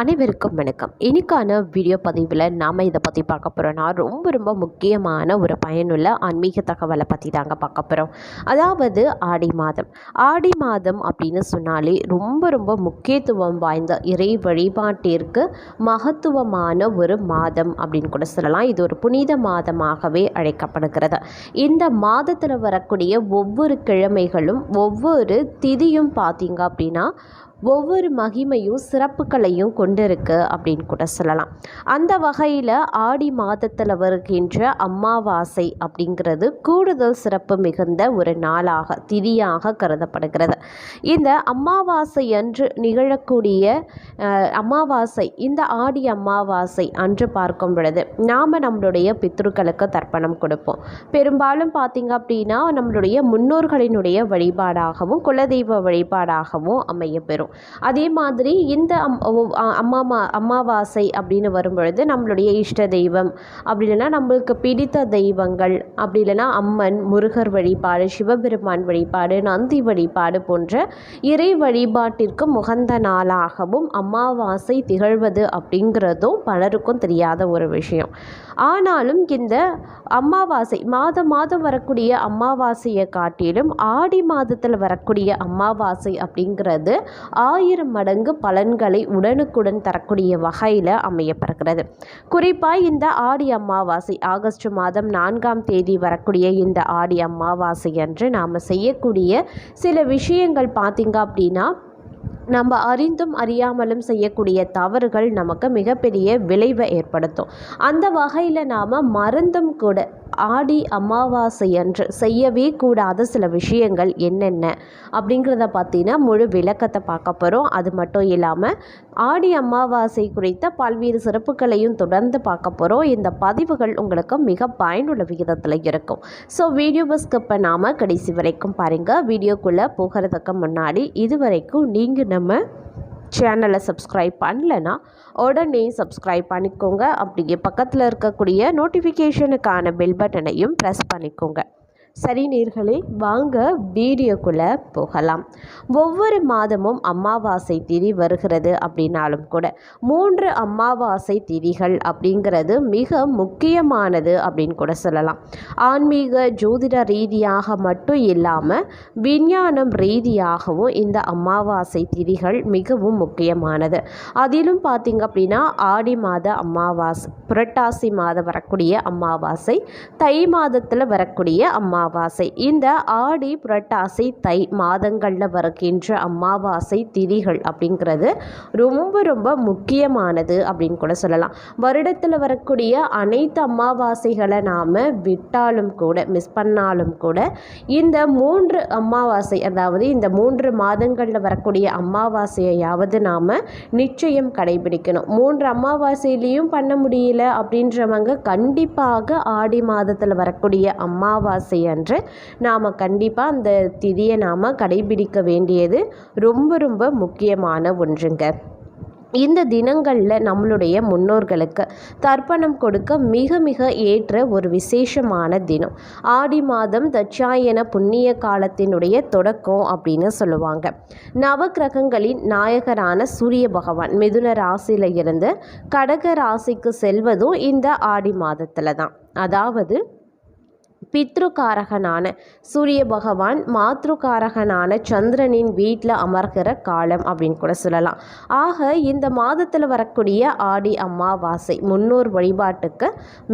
அனைவருக்கும் வணக்கம். இன்னைக்கான வீடியோ பதிவில் நாம் இதை பற்றி பார்க்க போகிறோன்னா ரொம்ப ரொம்ப முக்கியமான ஒரு பயனுள்ள ஆன்மீக தகவலை பற்றி தாங்க பார்க்க போகிறோம் அதாவது ஆடி மாதம். ஆடி மாதம் அப்படின்னு சொன்னாலே ரொம்ப ரொம்ப முக்கியத்துவம் வாய்ந்த இறை வழிபாட்டிற்கு மகத்துவமான ஒரு மாதம் அப்படின்னு கூட சொல்லலாம். இது ஒரு புனித மாதமாகவே அழைக்கப்படுகிறது. இந்த மாதத்தில் வரக்கூடிய ஒவ்வொரு கிழமைகளும் ஒவ்வொரு திதியும் பார்த்தீங்க அப்படின்னா ஒவ்வொரு மகிமையும் சிறப்புகளையும் கொண்டிருக்கு அப்படின்னு கூட சொல்லலாம். அந்த வகையில் ஆடி மாதத்தில் வருகின்ற அமாவாசை அப்படிங்கிறது கூடுதல் சிறப்பு மிகுந்த ஒரு நாளாக திதியாக கருதப்படுகிறது. இந்த அம்மாவாசை அன்று நிகழக்கூடிய அமாவாசை இந்த ஆடி அமாவாசை அன்று பார்க்கும் பொழுது நாம் நம்மளுடைய பித்ருக்களுக்கு தர்ப்பணம் கொடுப்போம். பெரும்பாலும் பார்த்திங்க அப்படின்னா நம்மளுடைய முன்னோர்களினுடைய வழிபாடாகவும் குலதெய்வ வழிபாடாகவும் அமையப்பெறும். அதே மாதிரி இந்த அம் அமாவாசை அப்படின்னு வரும்பொழுது நம்மளுடைய இஷ்ட தெய்வம். அப்படி இல்லைன்னா நம்மளுக்கு பிடித்த தெய்வங்கள். அப்படி இல்லைன்னா அம்மன் முருகர் வழிபாடு சிவபெருமான் வழிபாடு நந்தி வழிபாடு போன்ற இறை வழிபாட்டிற்கு முகந்த நாளாகவும் அமாவாசை திகழ்வது அப்படிங்கிறதும் பலருக்கும் தெரியாத ஒரு விஷயம். ஆனாலும் இந்த அமாவாசை மாதம் மாதம் வரக்கூடிய அமாவாசையை காட்டிலும் ஆடி மாதத்தில் வரக்கூடிய அமாவாசை அப்படிங்கிறது ஆயிரம் மடங்கு பலன்களை உடனுக்குடன் தரக்கூடிய வகையில் அமையப்படுகிறது குறிப்பாக இந்த ஆடி அமாவாசை ஆகஸ்ட் மாதம் நான்காம் தேதி வரக்கூடிய இந்த ஆடி அமாவாசை அன்று நாம் செய்யக்கூடிய சில விஷயங்கள் பார்த்திங்க அப்படின்னா நம்ம அறிந்தும் அறியாமலும் செய்யக்கூடிய தவறுகள் நமக்கு மிகப்பெரிய விளைவை ஏற்படுத்தும். அந்த வகையில் நாம் மறந்தும் கூட ஆடி அமாவாசை அன்று செய்யவே கூடாத சில விஷயங்கள் என்னென்ன அப்படிங்கிறத பார்த்தீங்கன்னா முழு விளக்கத்தை பார்க்க போகிறோம் அது மட்டும் இல்லாமல் ஆடி அமாவாசை குறித்த பல்வேறு சிறப்புகளையும் தொடர்ந்து பார்க்க போகிறோம் இந்த பதிவுகள் உங்களுக்கு மிக பயனுள்ள விகிதத்தில் இருக்கும். ஸோ வீடியோவை ஸ்கிப் பண்ணாமல் கடைசி வரைக்கும் பாருங்கள் வீடியோக்குள்ளே போகிறதுக்கு முன்னாடி இது வரைக்கும் நீங்கள் நம்ம சேனலை சப்ஸ்கிரைப் பண்ணலைன்னா உடனே சப்ஸ்கிரைப் பண்ணிக்கோங்க. அப்படியே பக்கத்தில் இருக்கக்கூடிய நோட்டிஃபிகேஷனுக்கான பெல் பட்டனையும் ப்ரெஸ் பண்ணிக்கோங்க. சரி நேர்களே வாங்க வீடியோக்குள்ளே போகலாம். ஒவ்வொரு மாதமும் அமாவாசை திதி வருகிறது அப்படின்னாலும் கூட மூன்று அமாவாசை திதிகள் அப்படிங்கிறது மிக முக்கியமானது அப்படின்னு கூட சொல்லலாம். ஆன்மீக ஜோதிட ரீதியாக மட்டும் இல்லாமல் விஞ்ஞானம் ரீதியாகவும் இந்த அமாவாசை திதிகள் மிகவும் முக்கியமானது. அதிலும் பார்த்திங்க அப்படின்னா ஆடி மாத அமாவாசை புரட்டாசி மாதம் வரக்கூடிய அமாவாசை தை மாதத்தில் வரக்கூடிய அமாவாசை இந்த ஆடி புரட்டாசி தை மாதங்களில் வருகின்ற அமாவாசை திதிகள் அப்படிங்கிறது ரொம்ப ரொம்ப முக்கியமானது அப்படின்னு கூட சொல்லலாம். வருடத்தில் வரக்கூடிய அனைத்து அமாவாசைகளை நாம் விட்டாலும் கூட மிஸ் பண்ணாலும் கூட இந்த மூன்று அமாவாசை அதாவது இந்த மூன்று மாதங்களில் வரக்கூடிய அமாவாசையாவது நாம் நிச்சயம் கடைபிடிக்கணும். மூன்று அமாவாசையிலையும் பண்ண முடியல அப்படின்றவங்க கண்டிப்பாக ஆடி மாதத்தில் வரக்கூடிய அமாவாசை அன்று நாம் கண்டிப்பாக அந்த திதியை நாம் கடைபிடிக்க வேண்டியது ரொம்ப ரொம்ப முக்கியமான ஒன்றுங்க. இந்த தினங்களில் நம்மளுடைய முன்னோர்களுக்கு தர்ப்பணம் கொடுக்க மிக மிக ஏற்ற ஒரு விசேஷமான தினம். ஆடி மாதம் தட்சாயன புண்ணிய காலத்தினுடைய தொடக்கம் அப்படின்னு சொல்லுவாங்க. நவக்கிரகங்களின் நாயகரான சூரிய பகவான் மிதுன ராசியில் இருந்து கடக ராசிக்கு செல்வதும் இந்த ஆடி மாதத்தில் தான். அதாவது பித்ருகாரகனான சூரிய பகவான் மாத்ருகாரகனான சந்திரனின் வீட்டில் அமர்கிற காலம் அப்படின்னு கூட சொல்லலாம். ஆக இந்த மாதத்தில் வரக்கூடிய ஆடி அமாவாசை முன்னோர் வழிபாட்டுக்கு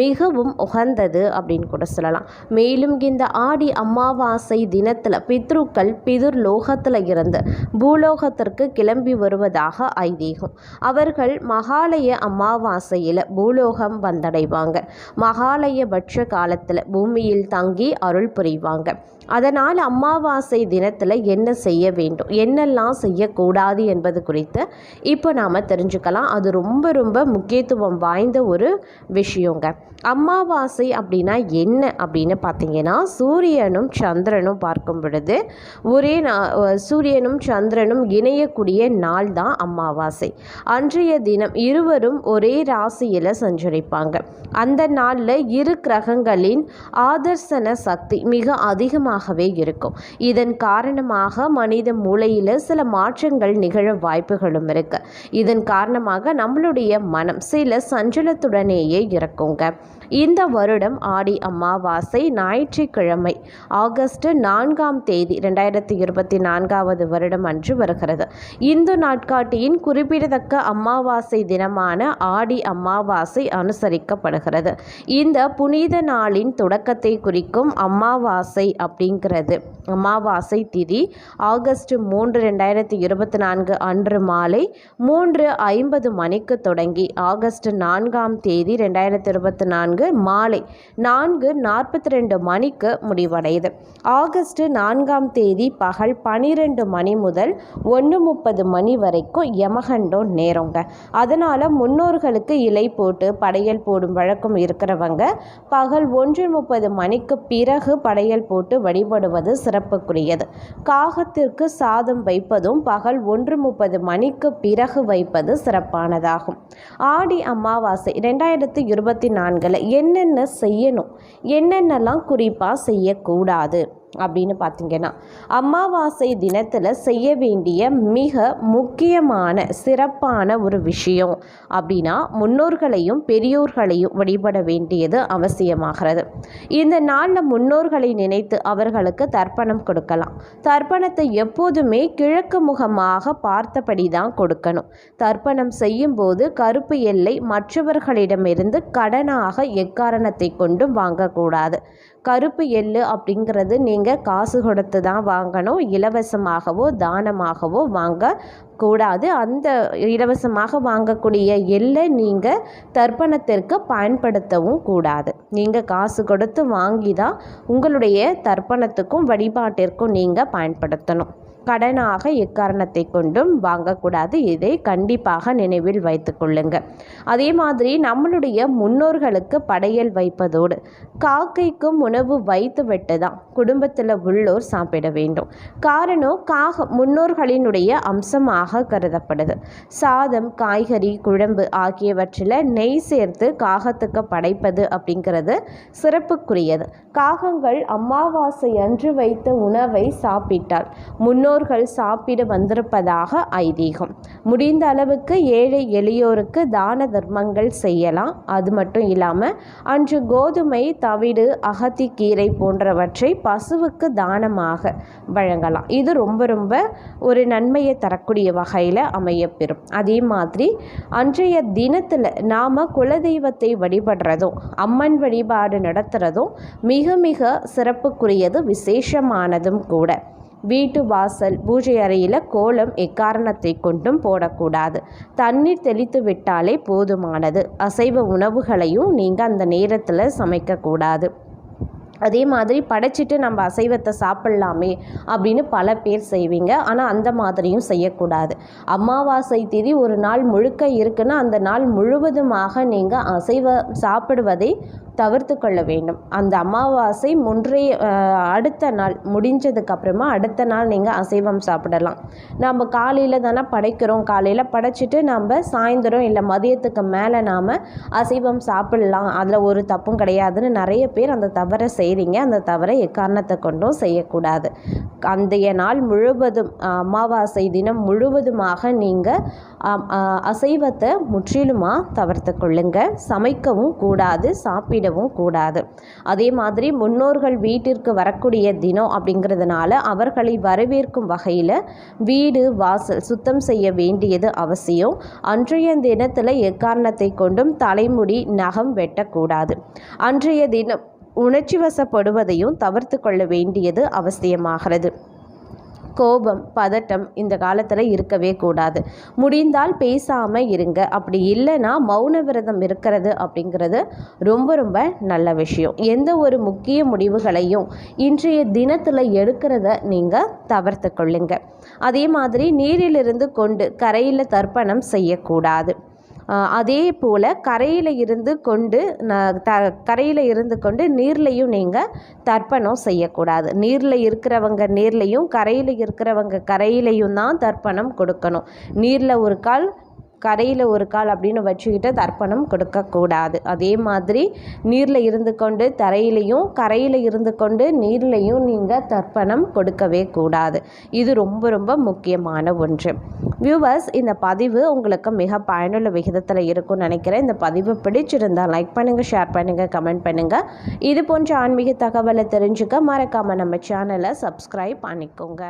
மிகவும் உகந்தது அப்படின்னு கூட சொல்லலாம். மேலும் இந்த ஆடி அமாவாசை தினத்தில் பித்ருக்கள் பிதுர் லோகத்தில் இருந்து பூலோகத்திற்கு கிளம்பி வருவதாக ஐதீகம். அவர்கள் மகாலய அமாவாசையில் பூலோகம் வந்தடைவாங்க. மகாலயபட்ச காலத்தில் பூமியில் தங்கி அருள் புரிவாங்க. அதனால் அமாவாசை தினத்தில் என்ன செய்ய வேண்டும்? என்னெல்லாம் செய்யக்கூடாது என்பது குறித்து இப்போ நாம் தெரிஞ்சுக்கலாம். அது ரொம்ப ரொம்ப முக்கியத்துவம் வாய்ந்த ஒரு விஷயங்க. அமாவாசை அப்படின்னா என்ன அப்படின்னு பார்த்தீங்கன்னா சூரியனும் சந்திரனும் பார்க்கும் பொழுது ஒரே நா- சூரியனும் சந்திரனும் இணையக்கூடிய நாள் தான் அமாவாசை. அன்றைய தினம் இருவரும் ஒரே ராசியில் சஞ்சரிப்பாங்க. அந்த நாளில் இரு கிரகங்களின் ஆதி ஆதர்சன சக்தி மிக அதிகமாகவே இருக்கும். இதன் காரணமாக மனித மூளையில் சில மாற்றங்கள் நிகழ வாய்ப்புகளும் இருக்கு. இதன் காரணமாக நம்மளுடைய மனம் சில சஞ்சலத்துடனேயே இருக்குங்க இந்த வருடம் ஆடி அமாவாசை ஞாயிற்றுக்கிழமை ஆகஸ்ட் நான்காம் தேதி ரெண்டாயிரத்தி இருபத்தி நான்காவது வருடம் அன்று வருகிறது. இந்து நாட்காட்டியின் குறிப்பிடத்தக்க அமாவாசை தினமான ஆடி அமாவாசை அனுசரிக்கப்படுகிறது. இந்த புனித நாளின் தொடக்கத்தை குறிக்கும் அமாவாசை அப்படிங்கிறது. அமாவாசை திதி ஆகஸ்ட் மூன்று ரெண்டாயிரத்தி இருபத்தி நான்கு அன்று மாலை மூன்று ஐம்பது மணிக்கு தொடங்கி ஆகஸ்ட் நான்காம் தேதி ரெண்டாயிரத்தி இருபத்தி நான்கு மாலை நான்கு நாற்பத்தி ரெண்டு மணிக்கு முடிவடையுது. ஆகஸ்ட் நான்காம் தேதி பகல் பனிரெண்டு மணி முதல் ஒன்று முப்பது மணி வரைக்கும் யமகண்டம் நேரங்க. அதனால் முன்னோர்களுக்கு இலை போட்டு படையல் போடும் வழக்கம் இருக்கிறவங்க பகல் ஒன்று முப்பது மணிக்கு பிறகு படையல் போட்டு வழிபடுவது சிறப்புக்குரியது. காகத்திற்கு சாதம் வைப்பதும் பகல் ஒன்று முப்பது மணிக்கு பிறகு வைப்பது சிறப்பானதாகும். ஆடி அமாவாசை ரெண்டாயிரத்தி இருபத்தி நான்கில் என்னென்ன செய்யணும்? என்னென்னலாம் குறிப்பாக செய்யக்கூடாது? அப்படின்னு பார்த்தீங்கன்னா அமாவாசை தினத்தில் செய்ய வேண்டிய மிக முக்கியமான சிறப்பான ஒரு விஷயம் அப்படின்னா முன்னோர்களையும் பெரியோர்களையும் வழிபட வேண்டியது அவசியமாகிறது. இந்த நாளில் முன்னோர்களை நினைத்து அவர்களுக்கு தர்ப்பணம் கொடுக்கலாம். தர்ப்பணத்தை எப்போதுமே கிழக்கு முகமாக பார்த்தபடி தான் கொடுக்கணும். தர்ப்பணம் செய்யும்போது கருப்பு எல்லை மற்றவர்களிடமிருந்து கடனாக எக்காரணத்தை கொண்டும் வாங்கக்கூடாது. கருப்பு எள்ளு அப்படிங்கிறது நீங்கள் காசு கொடுத்து தான் வாங்கணும். இலவசமாகவோ தானமாகவோ வாங்க கூடாது. அந்த இலவசமாக வாங்கக்கூடிய எள்ளை நீங்கள் தர்ப்பணத்திற்கு பயன்படுத்தவும் கூடாது. நீங்கள் காசு கொடுத்து வாங்கி தான் உங்களுடைய தர்ப்பணத்துக்கும் வழிபாட்டிற்கும் நீங்கள் பயன்படுத்தணும். கடனாக எக்காரணத்தை கொண்டும் வாங்கக்கூடாது. இதை கண்டிப்பாக நினைவில் வைத்து கொள்ளுங்க. அதே மாதிரி நம்மளுடைய முன்னோர்களுக்கு படையல் வைப்பதோடு காக்கைக்கும் உணவு வைத்து விட்டு தான் குடும்பத்தில் உள்ளோர் சாப்பிட வேண்டும். காரணம் காக முன்னோர்களினுடைய அம்சமாக கருதப்படுது. சாதம் காய்கறி குழம்பு ஆகியவற்றில் நெய் சேர்த்து காகத்துக்கு படைப்பது அப்படிங்கிறது சிறப்புக்குரியது. காகங்கள் அமாவாசை அன்று வைத்த உணவை சாப்பிட்டால் முன்னோர் முன்னோர்கள் சாப்பிட வந்திருப்பதாக ஐதீகம். முடிந்த அளவுக்கு ஏழை எளியோருக்கு தான தர்மங்கள் செய்யலாம். அது மட்டும் இல்லாமல் அன்று கோதுமை தவிடு அகத்திக்கீரை போன்றவற்றை பசுவுக்கு தானமாக வழங்கலாம். இது ரொம்ப ரொம்ப ஒரு நன்மையை தரக்கூடிய வகையில் அமையப்பெறும். அதே மாதிரி அன்றைய தினத்தில் நாம் குலதெய்வத்தை வழிபடுறதும் அம்மன் வழிபாடு நடத்துகிறதும் மிக மிக சிறப்புக்குரியது விசேஷமானதும் கூட. வீட்டு வாசல் பூஜை அறையில் கோலம் எக்காரணத்தை கொண்டும் போடக்கூடாது. தண்ணீர் தெளித்து விட்டாலே போதுமானது. அசைவ உணவுகளையும் நீங்கள் அந்த நேரத்தில் சமைக்கக்கூடாது. அதே மாதிரி படைச்சிட்டு நம்ம அசைவத்தை சாப்பிட்லாமே அப்படின்னு பல பேர் செய்வீங்க. ஆனால் அந்த மாதிரியும் செய்யக்கூடாது. அமாவாசை திதி ஒரு நாள் முழுக்க இருக்குன்னா அந்த நாள் முழுவதுமாக நீங்கள் அசைவ சாப்பிடுவதை தவிர்த்து கொள்ள வேண்டும். அந்த அமாவாசை முன்றைய அடுத்த நாள் முடிஞ்சதுக்கப்புறமா அடுத்த நாள் நீங்கள் அசைவம் சாப்பிடலாம். நம்ம காலையில் தானே படைக்கிறோம். காலையில் படைச்சிட்டு நம்ம சாயந்தரம் இல்லை மதியத்துக்கு மேலே நாம் அசைவம் சாப்பிடலாம். அதில் ஒரு தப்பும் கிடையாதுன்னு நிறைய பேர் அந்த தவறை செய்கிறீங்க அந்த தவறை எக்காரணத்தை கொண்டும் செய்யக்கூடாது. அந்தைய நாள் முழுவதும் அமாவாசை தினம் முழுவதுமாக நீங்கள் அசைவத்தை முற்றிலுமாக தவிர்த்து கொள்ளுங்க. சமைக்கவும் கூடாது சாப்பிடவும் கூடாது. அதே மாதிரி முன்னோர்கள் வீட்டிற்கு வரக்கூடிய தினம் அப்படிங்கிறதுனால அவர்களை வரவேற்கும் வகையில் வீடு வாசல் சுத்தம் செய்ய வேண்டியது அவசியம். அன்றைய தினத்தில் எக்காரணத்தை கொண்டும் தலைமுடி நகம் வெட்டக்கூடாது. அன்றைய தினம் உணர்ச்சி வசப்படுவதையும் தவிர்த்து கொள்ள வேண்டியது அவசியமாகிறது. கோபம் பதட்டம் இந்த காலத்தில் இருக்கவே கூடாது. முடிந்தால் பேசாமல் இருங்க. அப்படி இல்லைன்னா மௌன விரதம் இருக்கிறது அப்படிங்கிறது ரொம்ப ரொம்ப நல்ல விஷயம். எந்த ஒரு முக்கிய முடிவுகளையும் இன்றைய தினத்தில் எடுக்கிறத நீங்கள் தவிர்த்து கொள்ளுங்க. அதே மாதிரி நீரிலிருந்து கொண்டு கரையில் தர்ப்பணம் செய்யக்கூடாது. அதே போல் கரையில் இருந்து கொண்டு த கரையில் இருந்து கொண்டு நீர்லையும் நீங்கள் தர்ப்பணம் செய்யக்கூடாது. நீரில் இருக்கிறவங்க நீர்லையும் கரையில் இருக்கிறவங்க கரையிலையும் தான் தர்ப்பணம் கொடுக்கணும். நீரில் ஒரு கால் கரையில் ஒரு கால் அப்படின்னு வச்சுக்கிட்டு தர்ப்பணம் கொடுக்கக்கூடாது. அதே மாதிரி நீரில் இருந்து கொண்டு தரையிலையும் கரையில் இருந்து கொண்டு நீர்லையும் நீங்கள் தர்ப்பணம் கொடுக்கவே கூடாது. இது ரொம்ப ரொம்ப முக்கியமான ஒன்று. வியூவர்ஸ் இந்த பதிவு உங்களுக்கு மிக பயனுள்ள விகிதத்தில் இருக்கும்னு நினைக்கிறேன். இந்த பதிவு பிடிச்சிருந்தால் லைக் பண்ணுங்கள் ஷேர் பண்ணுங்கள் கமெண்ட் பண்ணுங்கள் இது போன்ற ஆன்மீக தகவலை தெரிஞ்சுக்க மறக்காமல் நம்ம சேனலை சப்ஸ்கிரைப் பண்ணிக்கோங்க.